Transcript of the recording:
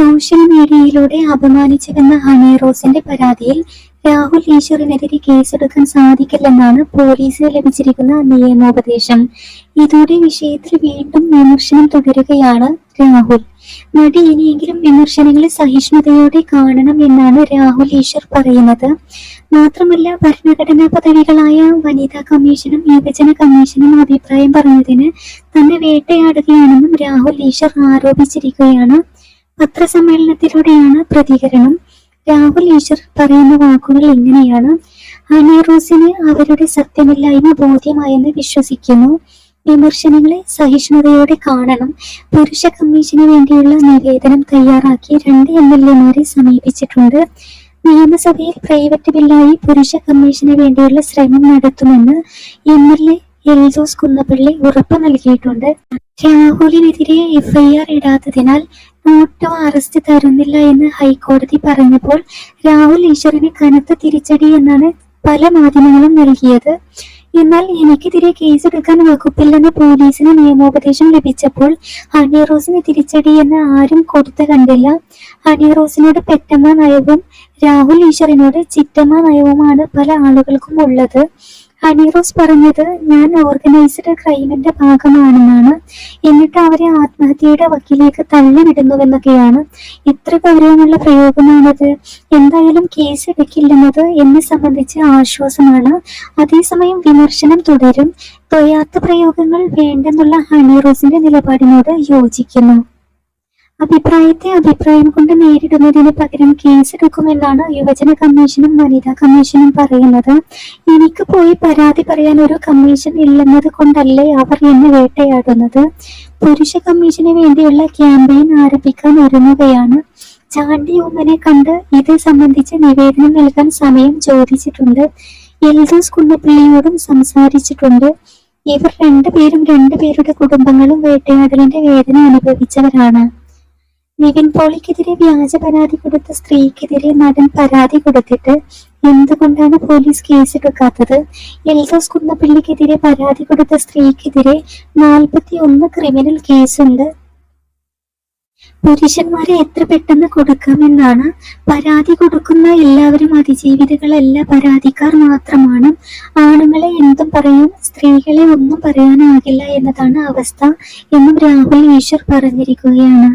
Social മീഡിയയിലൂടെ അപമാനിച്ചുവെന്ന honey റോസിന്റെ പരാതിയിൽ രാഹുൽ ഈശ്വറിനെതിരെ കേസെടുക്കാൻ സാധിക്കില്ലെന്നാണ് പോലീസിന് ലഭിച്ചിരിക്കുന്ന നിയമോപദേശം. ഇതോടെ വിഷയത്തിൽ വീണ്ടും വിമർശനം തുടരുകയാണ് രാഹുൽ. നടി ഇനിയെങ്കിലും വിമർശനങ്ങളെ സഹിഷ്ണുതയോടെ കാണണം എന്നാണ് രാഹുൽ ഈശ്വർ പറയുന്നത്. മാത്രമല്ല ഭരണഘടനാ പദവികളായ വനിതാ കമ്മീഷനും യുവജന കമ്മീഷനും അഭിപ്രായം പറഞ്ഞതിന് തന്നെ വേട്ടയാടുകയാണെന്നും രാഹുൽ ഈശ്വർ ആരോപിച്ചിരിക്കുകയാണ്. പത്രസമ്മേളനത്തിലൂടെയാണ് പ്രതികരണം. രാഹുൽ ഈശ്വർ പറയുന്ന വാക്കുകൾ ഇങ്ങനെയാണ്. ഹണി റോസിന് അവരുടെ സത്യമില്ലായ്മ ബോധ്യമായെന്ന് വിശ്വസിക്കുന്നു. വിമർശനങ്ങളെ സഹിഷ്ണുതയോടെ കാണണം. പുരുഷ കമ്മീഷന് വേണ്ടിയുള്ള നിവേദനം തയ്യാറാക്കി രണ്ട് എം എൽ എമാരെ സമീപിച്ചിട്ടുണ്ട്. നിയമസഭയിൽ പ്രൈവറ്റ് ബില്ലായി പുരുഷ കമ്മീഷന് വേണ്ടിയുള്ള ശ്രമം നടത്തുമെന്ന് M L A Eldhose Kunnappilly ഉറപ്പ് നൽകിയിട്ടുണ്ട്. രാഹുലിനെതിരെ എഫ്ഐആർ ഇടാത്തതിനാൽ നോട്ടോ അറസ്റ്റ് തരുന്നില്ല എന്ന് ഹൈക്കോടതി പറഞ്ഞപ്പോൾ രാഹുൽ ഈശ്വറിന് കനത്ത തിരിച്ചടി എന്നാണ് പല മാധ്യമങ്ങളും നൽകിയത്. എന്നാൽ എനിക്കെതിരെ കേസെടുക്കാൻ വകുപ്പില്ലെന്ന് പോലീസിന് നിയമോപദേശം ലഭിച്ചപ്പോൾ അണിയറോസിന് റോസിന് തിരിച്ചടി എന്ന് ആരും കൊടുത്തു കണ്ടില്ല. അണിയറോസിനോട് പെറ്റമ്മ നയവും രാഹുൽ ഈശ്വറിനോട് ചിറ്റമ്മ നയവുമാണ് പല ആളുകൾക്കും ഉള്ളത്. ഹണി റോസ് പറഞ്ഞത് ഞാൻ ഓർഗനൈസ്ഡ് ക്രൈമിന്റെ ഭാഗമാണെന്നാണ്. എന്നിട്ട് അവരെ ആത്മഹത്യയുടെ വക്കിലേക്ക് തള്ളിവിടുന്നുവെന്നൊക്കെയാണ്. ഇത്ര ഗൗരവമുള്ള പ്രയോഗമാണത്. എന്തായാലും കേസ് എടുക്കില്ലെന്നത് എന്നെ സംബന്ധിച്ച് ആശ്വാസമാണ്. അതേസമയം വിമർശനം തുടരും. തൊയാത്ത പ്രയോഗങ്ങൾ വേണ്ടെന്നുള്ള ഹണി റോസിന്റെ നിലപാടിനോട് യോജിക്കുന്നു. അഭിപ്രായത്തെ അഭിപ്രായം കൊണ്ട് നേരിടുന്നതിന് പകരം കേസെടുക്കുമെന്നാണ് യുവജന കമ്മീഷനും വനിതാ കമ്മീഷനും പറയുന്നത്. എനിക്ക് പോയി പരാതി പറയാൻ ഒരു കമ്മീഷൻ ഇല്ലെന്നത് കൊണ്ടല്ലേ അവർ എന്നെ വേട്ടയാടുന്നത്. പുരുഷ കമ്മീഷന് വേണ്ടിയുള്ള ക്യാമ്പയിൻ ആരംഭിക്കാൻ ഒരുങ്ങുകയാണ്. ചാണ്ടി ഉമ്മനെ കണ്ട് ഇത് സംബന്ധിച്ച് നിവേദനം നൽകാൻ സമയം ചോദിച്ചിട്ടുണ്ട്. എൽദോസ് കുന്നപ്പിള്ളിയോടും സംസാരിച്ചിട്ടുണ്ട്. ഇവർ രണ്ടുപേരും രണ്ടുപേരുടെ കുടുംബങ്ങളും വേട്ടയാടലിന്റെ വേദന അനുഭവിച്ചവരാണ്. നിവിൻ പോളിക്കെതിരെ വ്യാജ പരാതി കൊടുത്ത സ്ത്രീക്കെതിരെ നടൻ പരാതി കൊടുത്തിട്ട് എന്തുകൊണ്ടാണ് പോലീസ് കേസ് കേസെടുക്കാത്തത് എൽദോസ് കുന്നപ്പള്ളിക്കെതിരെ പരാതി കൊടുത്ത സ്ത്രീക്കെതിരെ നാൽപ്പത്തി ഒന്ന് ക്രിമിനൽ കേസുണ്ട്. പുരുഷന്മാരെ എത്ര പെട്ടെന്ന് കൊടുക്കാമെന്നാണ് പരാതി കൊടുക്കുന്ന എല്ലാവരും അതിജീവിതകളല്ല. പരാതിക്കാർ മാത്രമാണ്. ആണുങ്ങളെ എന്തും പറയും സ്ത്രീകളെ ഒന്നും പറയാനാകില്ല എന്നതാണ് അവസ്ഥ എന്നും രാഹുൽ ഈശ്വർ പറഞ്ഞിരിക്കുകയാണ്.